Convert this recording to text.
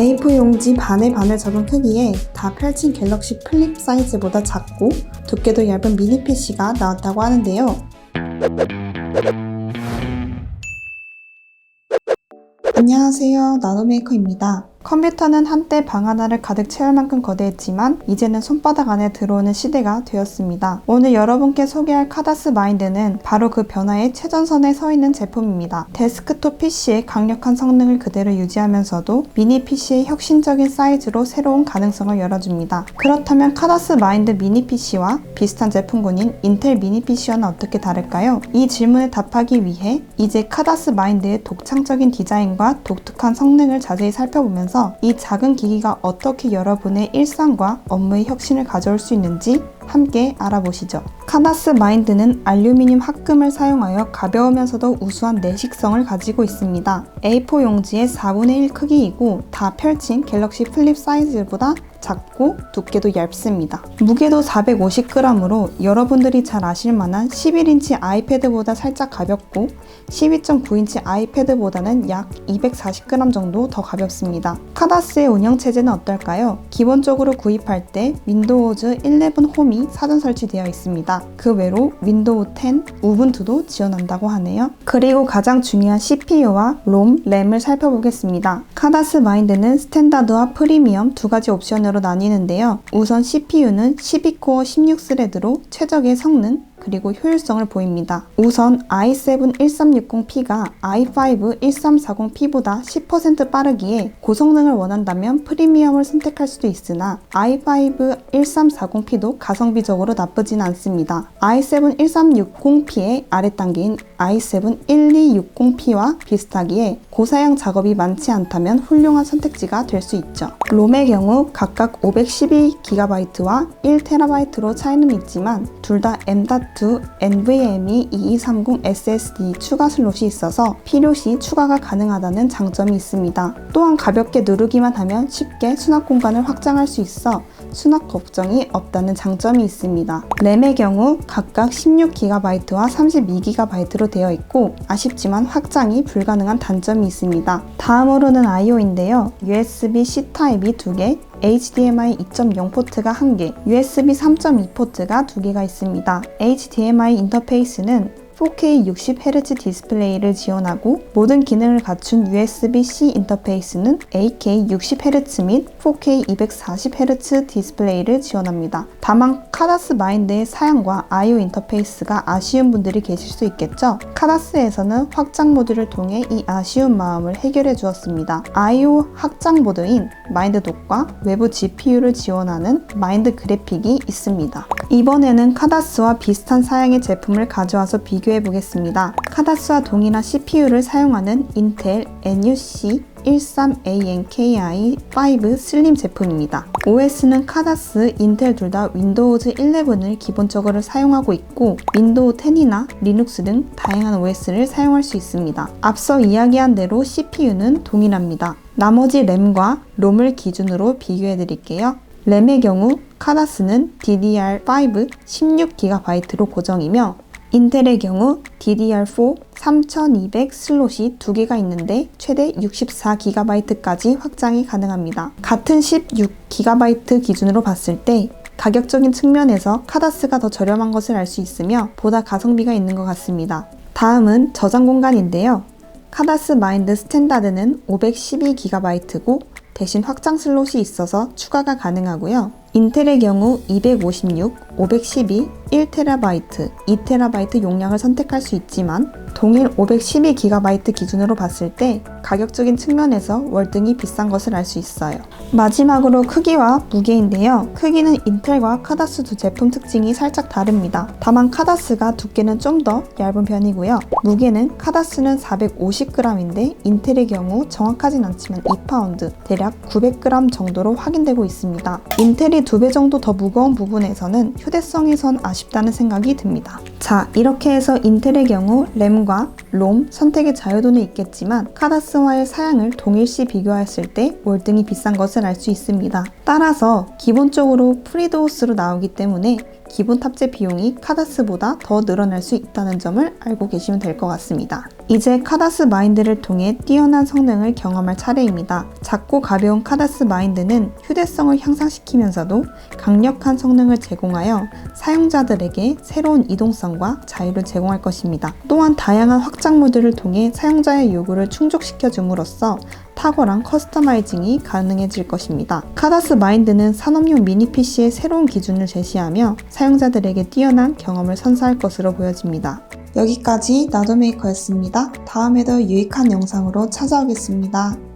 A4 용지 반의 반을 접은 크기에 다 펼친 갤럭시 플립 사이즈보다 작고 두께도 얇은 미니 PC가 나왔다고 하는데요. 안녕하세요. 나노메이커입니다. 컴퓨터는 한때 방 하나를 가득 채울 만큼 거대했지만 이제는 손바닥 안에 들어오는 시대가 되었습니다. 오늘 여러분께 소개할 카다스 마인드는 바로 그 변화의 최전선에 서 있는 제품입니다. 데스크톱 PC의 강력한 성능을 그대로 유지하면서도 미니 PC의 혁신적인 사이즈로 새로운 가능성을 열어줍니다. 그렇다면 카다스 마인드 미니 PC와 비슷한 제품군인 인텔 미니 PC와는 어떻게 다를까요? 이 질문에 답하기 위해 이제 카다스 마인드의 독창적인 디자인과 독특한 성능을 자세히 살펴보면서 이 작은 기기가 어떻게 여러분의 일상과 업무의 혁신을 가져올 수 있는지 함께 알아보시죠. 카다스 마인드는 알루미늄 합금을 사용하여 가벼우면서도 우수한 내식성을 가지고 있습니다. A4 용지의 4분의 1 크기이고 다 펼친 갤럭시 플립 사이즈보다 작고 두께도 얇습니다. 무게도 450g으로 여러분들이 잘 아실 만한 11인치 아이패드보다 살짝 가볍고 12.9인치 아이패드보다는 약 240g 정도 더 가볍습니다. 카다스의 운영체제는 어떨까요? 기본적으로 구입할 때 윈도우즈 11 홈이 사전 설치되어 있습니다. 그 외로 윈도우 10, 우분투도 지원한다고 하네요. 그리고 가장 중요한 CPU와 롬, 램을 살펴보겠습니다. 카다스 마인드는 스탠다드와 프리미엄 두 가지 옵션으로 나뉘는데요. 우선 CPU는 12코어 16스레드로 최적의 성능, 그리고 효율성을 보입니다. 우선 i7 1360P가 i5 1340P보다 10% 빠르기에 고성능을 원한다면 프리미엄을 선택할 수도 있으나 i5 1340P도 가성비적으로 나쁘진 않습니다. i7 1360P의 아랫단계인 i7 1260P와 비슷하기에 고사양 작업이 많지 않다면 훌륭한 선택지가 될 수 있죠. 롬의 경우 각각 512GB와 1TB로 차이는 있지만 둘 다 M.2 NVMe 2230 SSD 추가 슬롯이 있어서 필요시 추가가 가능하다는 장점이 있습니다. 또한 가볍게 누르기만 하면 쉽게 수납 공간을 확장할 수 있어 수납 걱정이 없다는 장점이 있습니다. 램의 경우 각각 16GB와 32GB로 되어 있고 아쉽지만 확장이 불가능한 단점이 있습니다. 다음으로는 I.O.인데요. USB-C 타입이 2개, HDMI 2.0 포트가 1개, USB 3.2 포트가 2개가 있습니다. HDMI 인터페이스는 4K 60Hz 디스플레이를 지원하고 모든 기능을 갖춘 USB-C 인터페이스는 8K 60Hz 및 4K 240Hz 디스플레이를 지원합니다. 다만 카다스 마인드의 사양과 I/O 인터페이스가 아쉬운 분들이 계실 수 있겠죠? 카다스에서는 확장 모드를 통해 이 아쉬운 마음을 해결해 주었습니다. I/O 확장 모드인 마인드 독과 외부 GPU를 지원하는 마인드 그래픽이 있습니다. 이번에는 카다스와 비슷한 사양의 제품을 가져와서 비교 해 보겠습니다. 카다스와 동일한 CPU를 사용하는 인텔 NUC 13ANKI5 슬림 제품입니다. OS는 카다스, 인텔 둘 다 윈도우즈 11을 기본적으로 사용하고 있고 윈도우 10이나 리눅스 등 다양한 OS를 사용할 수 있습니다. 앞서 이야기한 대로 CPU는 동일합니다. 나머지 램과 롬을 기준으로 비교해 드릴게요. 램의 경우 카다스는 DDR5 16GB로 고정이며 인텔의 경우 DDR4 3200 슬롯이 두 개가 있는데 최대 64GB까지 확장이 가능합니다. 같은 16GB 기준으로 봤을 때 가격적인 측면에서 카다스가 더 저렴한 것을 알 수 있으며 보다 가성비가 있는 것 같습니다. 다음은 저장 공간인데요. 카다스 마인드 스탠다드는 512GB고 대신 확장 슬롯이 있어서 추가가 가능하고요. 인텔의 경우 256, 512, 1TB, 2TB 용량을 선택할 수 있지만 동일 512GB 기준으로 봤을 때 가격적인 측면에서 월등히 비싼 것을 알 수 있어요. 마지막으로 크기와 무게인데요. 크기는 인텔과 카다스 두 제품 특징이 살짝 다릅니다. 다만 카다스가 두께는 좀 더 얇은 편이고요. 무게는 카다스는 450g인데 인텔의 경우 정확하진 않지만 2파운드, 대략 900g 정도로 확인되고 있습니다. 인텔이 두 배 정도 더 무거운 부분에서는 휴대성에선 아쉽다는 생각이 듭니다. 자, 이렇게 해서 인텔의 경우 램과 롬 선택의 자유도는 있겠지만 카다스와의 사양을 동일시 비교했을 때 월등히 비싼 것을 알 수 있습니다. 따라서 기본적으로 프리도어스로 나오기 때문에 기본 탑재 비용이 카다스보다 더 늘어날 수 있다는 점을 알고 계시면 될 것 같습니다. 이제 카다스 마인드를 통해 뛰어난 성능을 경험할 차례입니다. 작고 가벼운 카다스 마인드는 휴대성을 향상시키면서도 강력한 성능을 제공하여 사용자들에게 새로운 이동성과 자유를 제공할 것입니다. 또한 다양한 확장 모드를 통해 사용자의 요구를 충족시켜 줌으로써 탁월한 커스터마이징이 가능해질 것입니다. 카다스 마인드는 산업용 미니 PC의 새로운 기준을 제시하며 사용자들에게 뛰어난 경험을 선사할 것으로 보여집니다. 여기까지 나도메이커였습니다. 다음에도 유익한 영상으로 찾아오겠습니다.